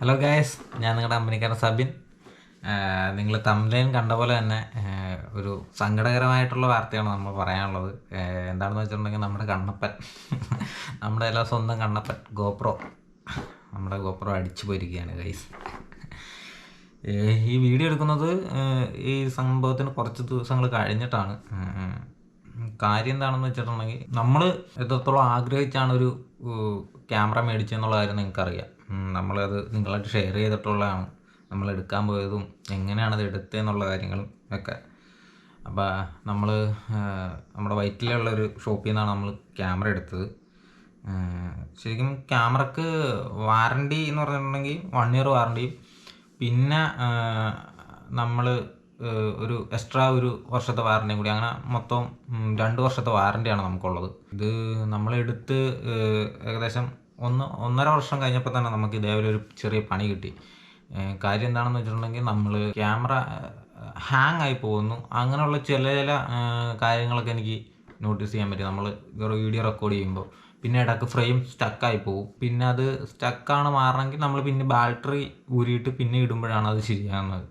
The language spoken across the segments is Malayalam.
ഹലോ ഗായസ് ഞാൻ നിങ്ങളുടെ കമ്പനിക്കാരൻ സബിൻ. നിങ്ങൾ തമിഴൻ കണ്ട പോലെ തന്നെ ഒരു സങ്കടകരമായിട്ടുള്ള വാർത്തയാണ് നമ്മൾ പറയാനുള്ളത്. എന്താണെന്ന് വെച്ചിട്ടുണ്ടെങ്കിൽ നമ്മുടെ കണ്ണപ്പൻ നമ്മുടെ എല്ലാ സ്വന്തം കണ്ണപ്പൻ ഗോപ്രോ. നമ്മുടെ ഗോപ്രോ അടിച്ചു പോയിരിക്കുകയാണ് ഗൈസ് ഈ വീഡിയോ എടുക്കുന്നത് ഈ സംഭവത്തിന് കുറച്ച് ദിവസങ്ങൾ കഴിഞ്ഞിട്ടാണ്. കാര്യം എന്താണെന്ന് വെച്ചിട്ടുണ്ടെങ്കിൽ നമ്മൾ എത്രത്തോളം ആഗ്രഹിച്ചാണ് ഒരു ക്യാമറ മേടിച്ചെന്നുള്ള കാര്യം നിങ്ങൾക്കറിയാം. നമ്മളത് നിങ്ങളായിട്ട് ഷെയർ ചെയ്തിട്ടുള്ളതാണ്. നമ്മൾ എടുക്കാൻ പോയതും എങ്ങനെയാണത് എടുത്തതെന്നുള്ള കാര്യങ്ങളും ഒക്കെ. അപ്പോൾ നമ്മൾ നമ്മുടെ വൈറ്റിലുള്ള ഒരു ഷോപ്പിൽ നിന്നാണ് നമ്മൾ ക്യാമറ എടുത്തത്. ശരിക്കും ക്യാമറക്ക് വാറണ്ടി എന്ന് പറഞ്ഞിട്ടുണ്ടെങ്കിൽ വൺ ഇയർ വാറണ്ടിയും പിന്നെ നമ്മൾ ഒരു എക്സ്ട്രാ ഒരു വർഷത്തെ വാറണ്ടിയും കൂടി. അങ്ങനെ മൊത്തം രണ്ട് വർഷത്തെ വാറണ്ടിയാണ് നമുക്കുള്ളത്. ഇത് നമ്മളെടുത്ത് ഏകദേശം ഒന്ന് ഒന്നര വർഷം കഴിഞ്ഞപ്പോൾ തന്നെ നമുക്ക് ഇതേപോലെ ഒരു ചെറിയ പണി കിട്ടി. കാര്യം എന്താണെന്ന് വെച്ചിട്ടുണ്ടെങ്കിൽ നമ്മൾ ക്യാമറ ഹാങ് ആയി പോകുന്നു. അങ്ങനെയുള്ള ചില ചില കാര്യങ്ങളൊക്കെ എനിക്ക് നോട്ടീസ് ചെയ്യാൻ പറ്റും. നമ്മൾ വീഡിയോ റെക്കോർഡ് ചെയ്യുമ്പോൾ പിന്നെ ഇടയ്ക്ക് ഫ്രെയിം സ്റ്റക്കായി പോകും. പിന്നെ അത് സ്റ്റക്കാണ് മാറണമെങ്കിൽ നമ്മൾ പിന്നെ ബാറ്ററി ഊരിയിട്ട് പിന്നെ ഇടുമ്പോഴാണ് അത് ശരിയാകുന്നത്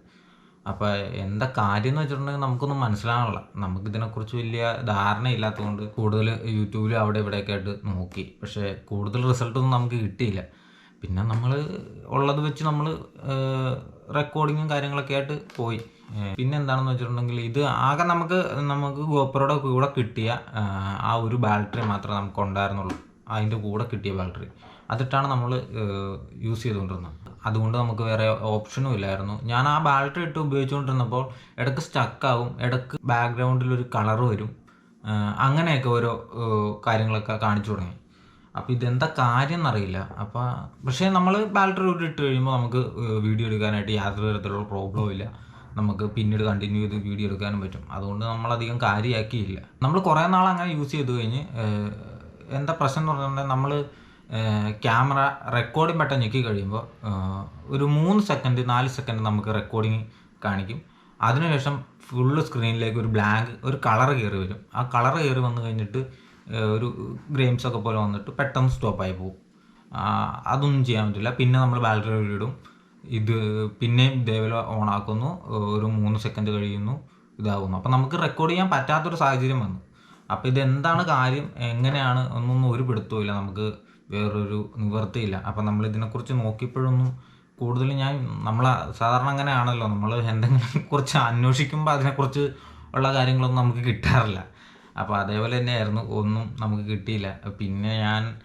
അപ്പോൾ എന്താ കാര്യം എന്ന് വെച്ചിട്ടുണ്ടെങ്കിൽ നമുക്കൊന്നും മനസ്സിലാകണില്ല നമുക്ക് ഇതിനെക്കുറിച്ച് വലിയ ധാരണ ഇല്ലാത്തതുകൊണ്ട് കൂടുതൽ യൂട്യൂബിൽ അവിടെ ഇവിടെയൊക്കെ ആയിട്ട് നോക്കി. പക്ഷേ കൂടുതൽ റിസൾട്ടൊന്നും നമുക്ക് കിട്ടിയില്ല. പിന്നെ നമ്മൾ ഉള്ളത് വെച്ച് നമ്മൾ റെക്കോർഡിങ്ങും കാര്യങ്ങളൊക്കെ ആയിട്ട് പോയി. പിന്നെ എന്താണെന്ന് വെച്ചിട്ടുണ്ടെങ്കിൽ ഇത് ആകെ നമുക്ക് നമുക്ക് ഗോപ്രോയുടെ കൂടെ കിട്ടിയ ആ ഒരു ബാറ്ററി മാത്രമേ നമുക്ക് ഉണ്ടായിരുന്നുള്ളൂ. അതിന്റെ കൂടെ കിട്ടിയ ബാറ്ററി. അതിട്ടാണ് നമ്മൾ യൂസ് ചെയ്തുകൊണ്ടിരുന്നത്. അതുകൊണ്ട് നമുക്ക് വേറെ ഓപ്ഷനും ഇല്ലായിരുന്നു. ഞാൻ ആ ബാറ്ററി ഇട്ട് ഉപയോഗിച്ചുകൊണ്ടിരുന്നപ്പോൾ ഇടയ്ക്ക് സ്റ്റക്കാവും ഇടയ്ക്ക് ബാക്ക്ഗ്രൗണ്ടിൽ ഒരു കളർ വരും. അങ്ങനെയൊക്കെ ഓരോ കാര്യങ്ങളൊക്കെ കാണിച്ചു തുടങ്ങി. അപ്പോൾ ഇതെന്താ കാര്യം എന്നറിയില്ല. അപ്പോൾ പക്ഷേ നമ്മൾ ബാറ്ററി ഒരു ഇട്ട് കഴിയുമ്പോൾ നമുക്ക് വീഡിയോ എടുക്കാനായിട്ട് യാതൊരു തരത്തിലുള്ള പ്രോബ്ലവും ഇല്ല. നമുക്ക് പിന്നീട് കണ്ടിന്യൂ ചെയ്ത് വീഡിയോ എടുക്കാനും പറ്റും. അതുകൊണ്ട് നമ്മളധികം കാര്യമാക്കിയില്ല. നമ്മൾ കുറേ നാൾ അങ്ങനെ യൂസ് ചെയ്ത് കഴിഞ്ഞ് എന്താ പ്രശ്നം എന്ന് പറഞ്ഞിട്ടുണ്ടെങ്കിൽ നമ്മൾ ക്യാമറ റെക്കോർഡിംഗ് ബട്ടൺ ഞെക്കി കഴിയുമ്പോൾ ഒരു മൂന്ന് സെക്കൻഡ് നാല് സെക്കൻഡ് നമുക്ക് റെക്കോർഡിങ് കാണിക്കും. അതിനുശേഷം ഫുള്ള് സ്ക്രീനിലേക്ക് ഒരു ബ്ലാങ്ക് ഒരു കളർ കയറി വരും. ആ കളർ കയറി വന്നു കഴിഞ്ഞിട്ട് ഒരു ഗ്രെയിംസ് ഒക്കെ പോലെ വന്നിട്ട് പെട്ടെന്ന് സ്റ്റോപ്പായി പോകും അതൊന്നും ചെയ്യാൻ പറ്റില്ല. പിന്നെ നമ്മൾ ബാറ്ററി ഇടും. ഇത് പിന്നെയും ഇതേപോലെ ഓൺ ആക്കുന്നു. ഒരു മൂന്ന് സെക്കൻഡ് കഴിയുന്നു. ഇതാകുന്നു അപ്പം നമുക്ക് റെക്കോർഡ് ചെയ്യാൻ പറ്റാത്തൊരു സാഹചര്യം വന്നു. അപ്പോൾ ഇതെന്താണ് കാര്യം? എങ്ങനെയാണ്? ഒന്നൊന്നും ഒരു പിടുത്തവും നമുക്ക് വേറൊരു നിവൃത്തിയില്ല. അപ്പം നമ്മൾ ഇതിനെക്കുറിച്ച് നോക്കിയപ്പോഴൊന്നും കൂടുതലും ഞാൻ നമ്മൾ സാധാരണ അങ്ങനെയാണല്ലോ. നമ്മൾ എന്തെങ്കിലും കുറിച്ച് അന്വേഷിക്കുമ്പോൾ അതിനെക്കുറിച്ച് ഉള്ള കാര്യങ്ങളൊന്നും നമുക്ക് കിട്ടാറില്ല. അപ്പോൾ അതേപോലെ തന്നെയായിരുന്നു. ഒന്നും നമുക്ക് കിട്ടിയില്ല. പിന്നെ ഞാൻ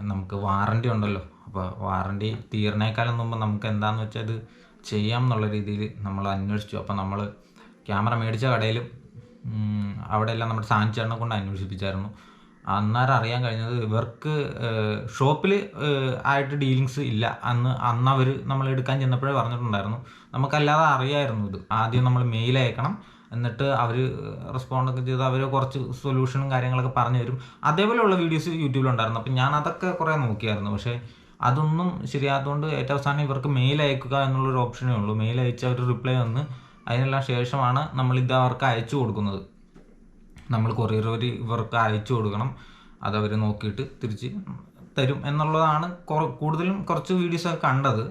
നമുക്ക് വാറണ്ടി ഉണ്ടല്ലോ. അപ്പോൾ വാറണ്ടി തീർന്നേക്കാളും മുമ്പ് നമുക്ക് എന്താണെന്ന് വെച്ചാൽ അത് ചെയ്യാം എന്നുള്ള രീതിയിൽ നമ്മൾ അന്വേഷിച്ചു. അപ്പോൾ നമ്മൾ ക്യാമറ മേടിച്ച കടയിലും ഉം, അവിടെയെല്ലാം നമ്മുടെ സാഞ്ചേട്ടനെ കൊണ്ട് അന്വേഷിപ്പിച്ചായിരുന്നു. അന്നേരം അറിയാൻ കഴിഞ്ഞത് ഇവർക്ക് ഷോപ്പിൽ ആയിട്ട് ഡീലിങ്സ് ഇല്ല. അന്ന് അന്ന് അവർ നമ്മൾ എടുക്കാൻ ചെന്നപ്പോഴേ പറഞ്ഞിട്ടുണ്ടായിരുന്നു. നമുക്കല്ലാതെ അറിയായിരുന്നു ഇത്. ആദ്യം നമ്മൾ മെയിൽ അയക്കണം. എന്നിട്ട് അവർ റെസ്പോണ്ടൊക്കെ ചെയ്ത് അവർ കുറച്ച് സൊല്യൂഷനും കാര്യങ്ങളൊക്കെ പറഞ്ഞു തരും. അതേപോലെയുള്ള വീഡിയോസ് യൂട്യൂബിലുണ്ടായിരുന്നു അപ്പം ഞാൻ അതൊക്കെ കുറേ നോക്കിയായിരുന്നു. പക്ഷേ അതൊന്നും ശരിയാത്തതുകൊണ്ട് ഏറ്റവും അവസാനം ഇവർക്ക് മെയിൽ അയക്കുക എന്നുള്ളൊരു ഓപ്ഷനേ ഉള്ളൂ. മെയിൽ അയച്ച് അവർ റിപ്ലൈ തന്ന്. അതിനെല്ലാം ശേഷമാണ് നമ്മൾ ഇത് അവർക്ക് അയച്ചു കൊടുക്കുന്നത്. നമ്മൾ കൊറിയർ വഴി ഇവർക്ക് അയച്ചു കൊടുക്കണം. അത് അവർ നോക്കിയിട്ട് തിരിച്ച് തരും എന്നുള്ളതാണ് കൂടുതലും കുറച്ച് വീഡിയോസൊക്കെ കണ്ടത്.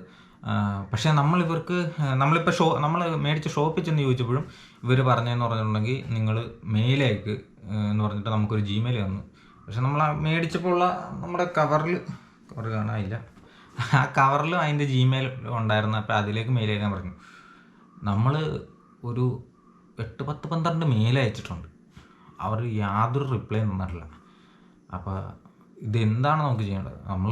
പക്ഷേ നമ്മൾ ഇവർക്ക് നമ്മളിപ്പോൾ ഷോ നമ്മൾ മേടിച്ച് ഷോപ്പിൽ ചെന്ന് ചോദിച്ചപ്പോഴും ഇവർ പറഞ്ഞതെന്ന് പറഞ്ഞിട്ടുണ്ടെങ്കിൽ നിങ്ങൾ മെയിലേക്ക് എന്ന് പറഞ്ഞിട്ട് നമുക്കൊരു ജിമെയിൽ തന്നു. പക്ഷെ നമ്മൾ മേടിച്ചപ്പോൾ ഉള്ള നമ്മുടെ കവറിൽ കവർ കാണാനില്ല. ആ കവറിൽ അതിന്റെ ജിമെയിൽ ഉണ്ടായിരുന്നു. അപ്പോൾ അതിലേക്ക് മെയിൽ അയക്കാൻ പറഞ്ഞു. നമ്മൾ ഒരു എട്ട് പത്ത് പന്ത്രണ്ട് മെയിൽ അയച്ചിട്ടുണ്ട്. അവർ യാതൊരു റിപ്ലൈ തന്നിട്ടില്ല. അപ്പോൾ ഇതെന്താണ് നമുക്ക് ചെയ്യേണ്ടത്? നമ്മൾ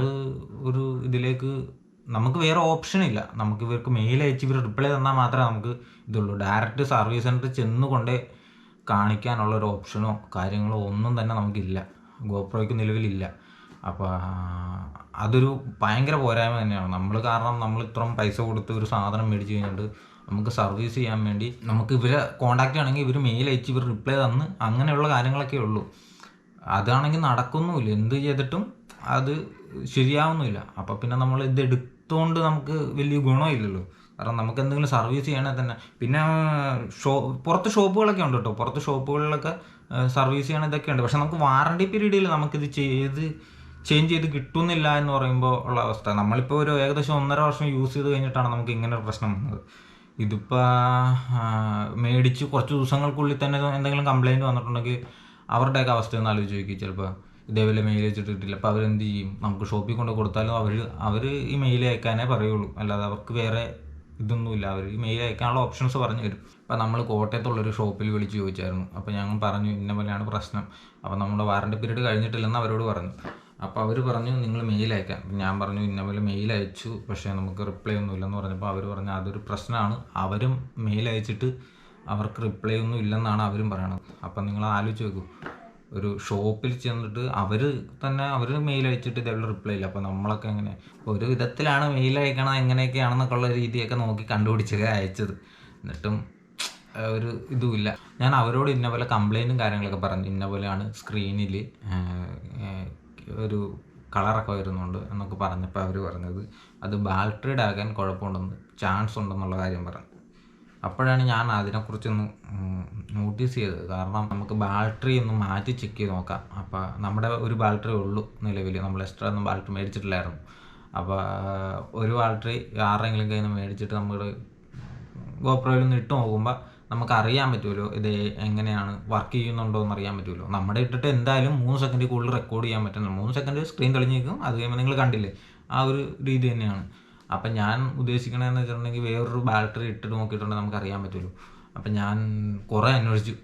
ഒരു ഇതിലേക്ക് നമുക്ക് വേറെ ഓപ്ഷൻ ഇല്ല. നമുക്ക് ഇവർക്ക് മെയിൽ അയച്ച് ഇവർ റിപ്ലൈ തന്നാൽ മാത്രമേ നമുക്ക് ഇതുള്ളൂ. ഡയറക്റ്റ് സർവീസ് സെന്ററിൽ ചെന്ന് കൊണ്ടേ കാണിക്കാനുള്ള ഒരു ഓപ്ഷനോ കാര്യങ്ങളോ ഒന്നും തന്നെ നമുക്കില്ല. ഗോപ്രോയ്ക്ക് നിലവിലില്ല. അപ്പോൾ അതൊരു ഭയങ്കര പോരായ്മ തന്നെയാണ്. നമ്മൾ കാരണം നമ്മൾ ഇത്രയും പൈസ കൊടുത്ത് ഒരു സാധനം മേടിച്ച് കഴിഞ്ഞിട്ട് നമുക്ക് സർവീസ് ചെയ്യാൻ വേണ്ടി നമുക്ക് ഇവരെ കോണ്ടാക്ട് ആണെങ്കിൽ ഇവർ മെയിൽ അയച്ച് ഇവർ റിപ്ലൈ തന്ന് അങ്ങനെയുള്ള കാര്യങ്ങളൊക്കെ ഉള്ളൂ. അതാണെങ്കിൽ നടക്കുന്നുമില്ല. എന്ത് ചെയ്തിട്ടും അത് ശരിയാവുന്നില്ല. അപ്പോൾ പിന്നെ നമ്മൾ ഇത് എടുത്തുകൊണ്ട് നമുക്ക് വലിയ ഗുണമില്ലല്ലോ കാരണം നമുക്ക് എന്തെങ്കിലും സർവീസ് ചെയ്യണമെങ്കിൽ തന്നെ. പിന്നെ ഷോ പുറത്ത് ഷോപ്പുകളൊക്കെ ഉണ്ട് കേട്ടോ. പുറത്ത് ഷോപ്പുകളിലൊക്കെ സർവീസ് ചെയ്യണ ഇതൊക്കെ ഉണ്ട്. പക്ഷെ നമുക്ക് വാറണ്ടി പീരീഡിൽ നമുക്കിത് ചെയ്ത് ചേഞ്ച് ചെയ്ത് കിട്ടുന്നില്ല എന്ന് പറയുമ്പോൾ ഉള്ള അവസ്ഥ. നമ്മളിപ്പോൾ ഒരു ഏകദേശം ഒന്നര വർഷം യൂസ് ചെയ്ത് കഴിഞ്ഞിട്ടാണ് നമുക്ക് ഇങ്ങനെ ഒരു പ്രശ്നം വന്നത്. ഇതിപ്പോൾ മേടിച്ച് കുറച്ച് ദിവസങ്ങൾക്കുള്ളിൽ തന്നെ എന്തെങ്കിലും കംപ്ലൈന്റ് വന്നിട്ടുണ്ടെങ്കിൽ അവരുടെയൊക്കെ അവസ്ഥ ഒന്ന് ആലോചിച്ച് നോക്കി. ചിലപ്പോൾ ഇതേപോലെ മെയിൽ അയച്ചിട്ട് കിട്ടില്ല അപ്പോൾ അവരെന്ത് ചെയ്യും? നമുക്ക് ഷോപ്പിൽ കൊണ്ട് കൊടുത്താലും അവർ അവർ ഈ മെയിൽ അയക്കാനേ പറയുള്ളൂ. അല്ലാതെ അവർക്ക് വേറെ ഇതൊന്നുമില്ല. അവർ ഈ മെയിൽ അയക്കാനുള്ള ഓപ്ഷൻസ് പറഞ്ഞു തരും. അപ്പോൾ നമ്മൾ കോട്ടയത്തുള്ളൊരു ഷോപ്പിൽ വിളിച്ച് ചോദിച്ചായിരുന്നു. അപ്പോൾ ഞങ്ങൾ പറഞ്ഞു ഇന്ന പോലെയാണ് പ്രശ്നം. അപ്പോൾ നമ്മുടെ വാറണ്ടി പീരീഡ് കഴിഞ്ഞിട്ടില്ലെന്ന് അവരോട് പറഞ്ഞു. അപ്പോൾ അവർ പറഞ്ഞു നിങ്ങൾ മെയിൽ അയക്കാം. ഞാൻ പറഞ്ഞു ഇന്ന പോലെ മെയിൽ അയച്ചു പക്ഷേ നമുക്ക് റിപ്ലൈ ഒന്നും ഇല്ലെന്ന് പറഞ്ഞപ്പോൾ അവർ പറഞ്ഞു അതൊരു പ്രശ്നമാണ് അവരും മെയിൽ അയച്ചിട്ട് അവർക്ക് റിപ്ലൈ ഒന്നും ഇല്ലെന്നാണ് അവരും പറയണത്. അപ്പം നിങ്ങൾ ആലോചിച്ച് നോക്കൂ. ഒരു ഷോപ്പിൽ ചെന്നിട്ട് അവർ തന്നെ അവർ മെയിൽ അയച്ചിട്ട് ഇതേപോലെ റിപ്ലൈ ഇല്ല. അപ്പോൾ നമ്മളൊക്കെ എങ്ങനെ? ഒരു വിധത്തിലാണ് മെയിൽ അയക്കണം എങ്ങനെയൊക്കെയാണെന്നൊക്കെ ഉള്ള രീതിയൊക്കെ നോക്കി കണ്ടുപിടിച്ചത് അയച്ചത്. എന്നിട്ടും ഒരു ഇതുമില്ല ഞാൻ അവരോട് ഇന്ന പോലെ കംപ്ലൈന്റും കാര്യങ്ങളൊക്കെ പറഞ്ഞു. ഇന്ന പോലെയാണ് സ്ക്രീനിൽ ഒരു കളറൊക്കെ വരുന്നുണ്ട് എന്നൊക്കെ പറഞ്ഞപ്പോൾ അവർ പറഞ്ഞത്. അത് ബാറ്ററിയുടെ ആകാൻ കുഴപ്പമുണ്ടെന്ന് ചാൻസ് ഉണ്ടെന്നുള്ള കാര്യം പറഞ്ഞു. അപ്പോഴാണ് ഞാൻ അതിനെക്കുറിച്ചൊന്ന് നോട്ടീസ് ചെയ്തത്. കാരണം നമുക്ക് ബാറ്ററി ഒന്ന് മാറ്റി ചെക്ക് ചെയ്ത് നോക്കാം. അപ്പോൾ നമ്മുടെ ഒരു ബാറ്ററി ഉള്ളൂ നിലവിൽ. നമ്മൾ എക്സ്ട്രാ ഒന്നും ബാറ്ററി മേടിച്ചിട്ടില്ലായിരുന്നു. അപ്പോൾ ഒരു ബാറ്ററി ആരെങ്കിലും കയ്യിൽ നിന്ന് മേടിച്ചിട്ട് നമ്മൾ ഗോപ്രോയിൽ നിന്ന് ഇട്ട് നോക്കുമ്പോൾ നമുക്ക് അറിയാൻ പറ്റുമല്ലോ ഇത് എങ്ങനെയാണ് വർക്ക് ചെയ്യുന്നുണ്ടോ എന്ന് അറിയാൻ പറ്റുമല്ലോ. നമ്മുടെ ഇട്ടിട്ട് എന്തായാലും മൂന്ന് സെക്കൻഡിൽ കൂടുതൽ റെക്കോർഡ് ചെയ്യാൻ പറ്റുന്നില്ല മൂന്ന് സെക്കൻഡ് സ്ക്രീൻ തെളിഞ്ഞ് നിൽക്കും അത് കഴിയുമ്പോൾ നിങ്ങൾ കണ്ടില്ലേ? ആ ഒരു രീതി തന്നെയാണ്. അപ്പം ഞാൻ ഉദ്ദേശിക്കണതെന്ന് വെച്ചിട്ടുണ്ടെങ്കിൽ വേറൊരു ബാറ്ററി ഇട്ടിട്ട് നോക്കിയിട്ടുണ്ടെങ്കിൽ നമുക്ക് അറിയാൻ പറ്റുമല്ലോ. അപ്പം ഞാൻ കുറേ അന്വേഷിച്ചു.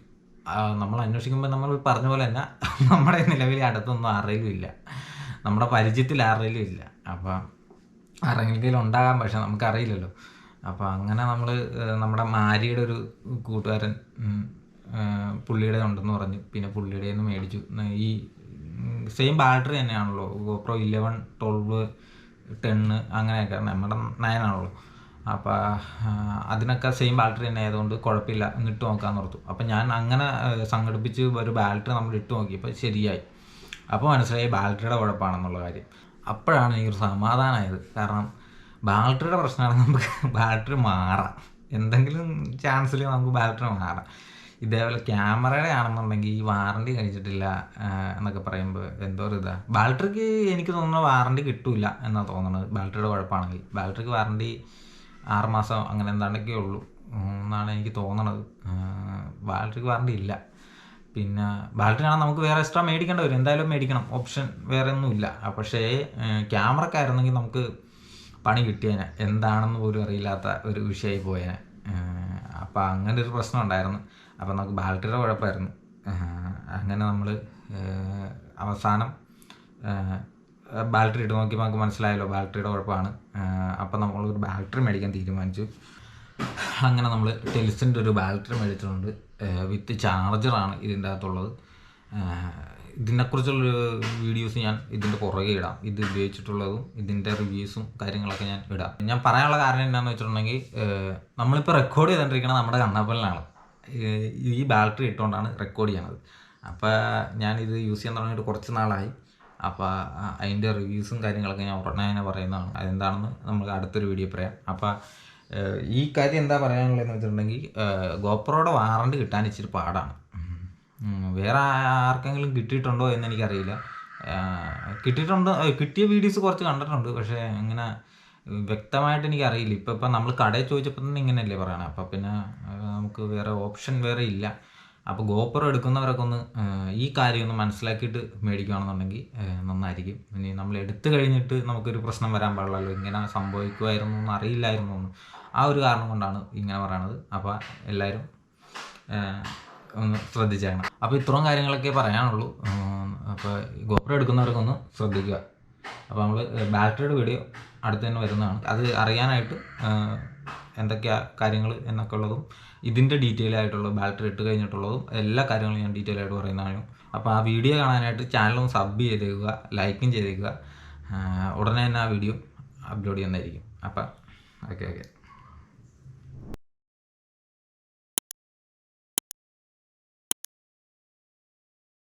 നമ്മൾ അന്വേഷിക്കുമ്പോൾ നമ്മൾ പറഞ്ഞ പോലെ തന്നെ നമ്മുടെ നിലവിൽ അടുത്തൊന്നും ആരുടെയും ഇല്ല. നമ്മുടെ പരിചയത്തിൽ ആരുടെയും ഇല്ല. അപ്പം ആരെങ്കിലും ഉണ്ടാകാം പക്ഷെ നമുക്കറിയില്ലല്ലോ. അപ്പോൾ അങ്ങനെ നമ്മൾ നമ്മുടെ മാരിയുടെ ഒരു കൂട്ടുകാരൻ പുള്ളിയുടെ ഉണ്ടെന്ന് പറഞ്ഞു. പിന്നെ പുള്ളിയുടെ നിന്ന് മേടിച്ചു. ഈ സെയിം ബാറ്ററി തന്നെയാണല്ലോ. ഗോപ്രോ ഇലവൻ ട്വൽവ് ടെണ്ണ് അങ്ങനെയൊക്കെ. നമ്മുടെ നയനാണല്ലോ അപ്പോൾ അതിനൊക്കെ സെയിം ബാറ്ററി തന്നെ ആയതുകൊണ്ട് കുഴപ്പമില്ല എന്നിട്ട് നോക്കാമെന്ന് ഓർത്തു. അപ്പോൾ ഞാൻ അങ്ങനെ സംഘടിപ്പിച്ച് ഒരു ബാറ്ററി നമ്മൾ ഇട്ട് നോക്കിയപ്പോൾ ശരിയായി. അപ്പോൾ മനസ്സിലായി ബാറ്ററിയുടെ കുഴപ്പമാണെന്നുള്ള കാര്യം. അപ്പോഴാണ് എനിക്കൊരു സമാധാനമായത് കാരണം ബാറ്ററിയുടെ പ്രശ്നമാണ് നമുക്ക് ബാറ്ററി മാറാം. എന്തെങ്കിലും ചാൻസിൽ നമുക്ക് ബാറ്ററി മാറാം. ഇതേപോലെ ക്യാമറയുടെ ആണെന്നുണ്ടെങ്കിൽ ഈ വാറണ്ടി കഴിച്ചിട്ടില്ല എന്നൊക്കെ പറയുമ്പോൾ എന്തോ ഒരു ഇതാ. ബാറ്ററിക്ക് എനിക്ക് തോന്നുന്നു വാറണ്ടി കിട്ടൂല എന്നാണ് തോന്നുന്നത്. ബാറ്ററിയുടെ കുഴപ്പമാണെങ്കിൽ. ബാറ്ററിക്ക് വാറണ്ടി ആറ് മാസം അങ്ങനെ എന്താണ്ടൊക്കെ ഉള്ളൂ എന്നാണ് എനിക്ക് തോന്നണത്. ബാറ്ററിക്ക് വാറണ്ടി ഇല്ല. പിന്നെ ബാറ്ററി ആണെങ്കിൽ നമുക്ക് വേറെ എക്സ്ട്രാ മേടിക്കേണ്ടി വരും. എന്തായാലും മേടിക്കണം. ഓപ്ഷൻ വേറെ ഒന്നുമില്ല. ഇല്ല പക്ഷേ ക്യാമറക്കായിരുന്നെങ്കിൽ നമുക്ക് പണി കിട്ടിയേനെ. എന്താണെന്ന് പോലും അറിയില്ലാത്ത ഒരു വിഷയമായി പോയേനെ. അപ്പോൾ അങ്ങനെ ഒരു പ്രശ്നം ഉണ്ടായിരുന്നു. അപ്പോൾ നമുക്ക് ബാലറ്റിയുടെ കുഴപ്പമായിരുന്നു. അങ്ങനെ നമ്മൾ അവസാനം ബാറ്ററി ഇട്ട് നോക്കിയപ്പോൾ നമുക്ക് മനസ്സിലായല്ലോ ബാലറ്ററിയുടെ കുഴപ്പമാണ്. അപ്പോൾ നമ്മളൊരു ബാറ്ററി മേടിക്കാൻ തീരുമാനിച്ചു. അങ്ങനെ നമ്മൾ ടെലിസിന്റെ ഒരു ബാറ്ററി മേടിച്ചിട്ടുണ്ട്. വിത്ത് ചാർജറാണ് ഇതിന്റെ അകത്തുള്ളത് ഇതിനെക്കുറിച്ചുള്ളൊരു വീഡിയോസ് ഞാൻ ഇതിന്റെ പുറകെ ഇടാം. ഇത് ഉപയോഗിച്ചിട്ടുള്ളതും ഇതിന്റെ റിവ്യൂസും കാര്യങ്ങളൊക്കെ ഞാൻ ഇടാം. ഞാൻ പറയാനുള്ള കാരണം എന്താണെന്ന് വെച്ചിട്ടുണ്ടെങ്കിൽ നമ്മളിപ്പോൾ റെക്കോർഡ് ചെയ്തുകൊണ്ടിരിക്കുന്നത് നമ്മുടെ കണ്ണപ്പലിനാണ് ഈ ബാറ്ററി ഇട്ടുകൊണ്ടാണ് റെക്കോർഡ് ചെയ്യണത്. അപ്പോൾ ഞാനിത് യൂസ് ചെയ്യാൻ തുടങ്ങിയിട്ട് കുറച്ച് നാളായി. അപ്പോൾ അതിന്റെ റിവ്യൂസും കാര്യങ്ങളൊക്കെ ഞാൻ ഉടനെ തന്നെ പറയുന്നതാണ്. അതെന്താണെന്ന് നമുക്ക് അടുത്തൊരു വീഡിയോ പറയാം. അപ്പോൾ ഈ കാര്യം എന്താ പറയാനുള്ളതെന്ന് വെച്ചിട്ടുണ്ടെങ്കിൽ ഗോപ്രോയുടെ വാറണ്ടി കിട്ടാൻ ഇച്ചിരി പാടാണ്. വേറെ ആർക്കെങ്കിലും കിട്ടിയിട്ടുണ്ടോ എന്ന് എനിക്കറിയില്ല കിട്ടിയിട്ടുണ്ടോ? കിട്ടിയ വീഡിയോസ് കുറച്ച് കണ്ടിട്ടുണ്ട്. പക്ഷേ ഇങ്ങനെ വ്യക്തമായിട്ട് എനിക്കറിയില്ല. ഇപ്പം ഇപ്പം നമ്മൾ കടയിൽ ചോദിച്ചപ്പോൾ തന്നെ ഇങ്ങനെയല്ലേ പറയണേ. അപ്പം പിന്നെ നമുക്ക് വേറെ ഓപ്ഷൻ വേറെ ഇല്ല. അപ്പോൾ ഗോപ്രോ എടുക്കുന്നവരൊക്കെ ഒന്ന് ഈ കാര്യം ഒന്ന് മനസ്സിലാക്കിയിട്ട് മേടിക്കുകയാണെന്നുണ്ടെങ്കിൽ നന്നായിരിക്കും. ഇനി നമ്മൾ എടുത്തു കഴിഞ്ഞിട്ട് നമുക്കൊരു പ്രശ്നം വരാൻ പാടില്ലല്ലോ. ഇങ്ങനെ സംഭവിക്കുമായിരുന്നു എന്ന് അറിയില്ലായിരുന്നു ആ ഒരു കാരണം കൊണ്ടാണ് ഇങ്ങനെ പറയണത്. അപ്പോൾ എല്ലാവരും ഒന്ന് ശ്രദ്ധിച്ചേക്കണം. അപ്പോൾ ഇത്രയും കാര്യങ്ങളൊക്കെ പറയാനുള്ളൂ. അപ്പോൾ ഗോപ്രോ എടുക്കുന്നവർക്കൊന്ന് ശ്രദ്ധിക്കുക. അപ്പോൾ നമ്മൾ ബാറ്ററിയുടെ വീഡിയോ അടുത്ത് തന്നെ വരുന്നതാണ്. അത് അറിയാനായിട്ട് എന്തൊക്കെയാ കാര്യങ്ങൾ എന്നൊക്കെ ഉള്ളതും ഇതിന്റെ ഡീറ്റെയിൽ ആയിട്ടുള്ള ബാറ്ററി ഇട്ട് കഴിഞ്ഞിട്ടുള്ളതും എല്ലാ കാര്യങ്ങളും ഞാൻ ഡീറ്റെയിൽ ആയിട്ട് പറയുന്നതാണ്. അപ്പോൾ ആ വീഡിയോ കാണാനായിട്ട് ചാനലൊന്ന് സബ് ചെയ്തേക്കുക ലൈക്കും ചെയ്തേക്കുക. ഉടനെ തന്നെ ആ വീഡിയോ അപ്ലോഡ് ചെയ്യുന്നതായിരിക്കും. അപ്പം ഓക്കെ ഓക്കെ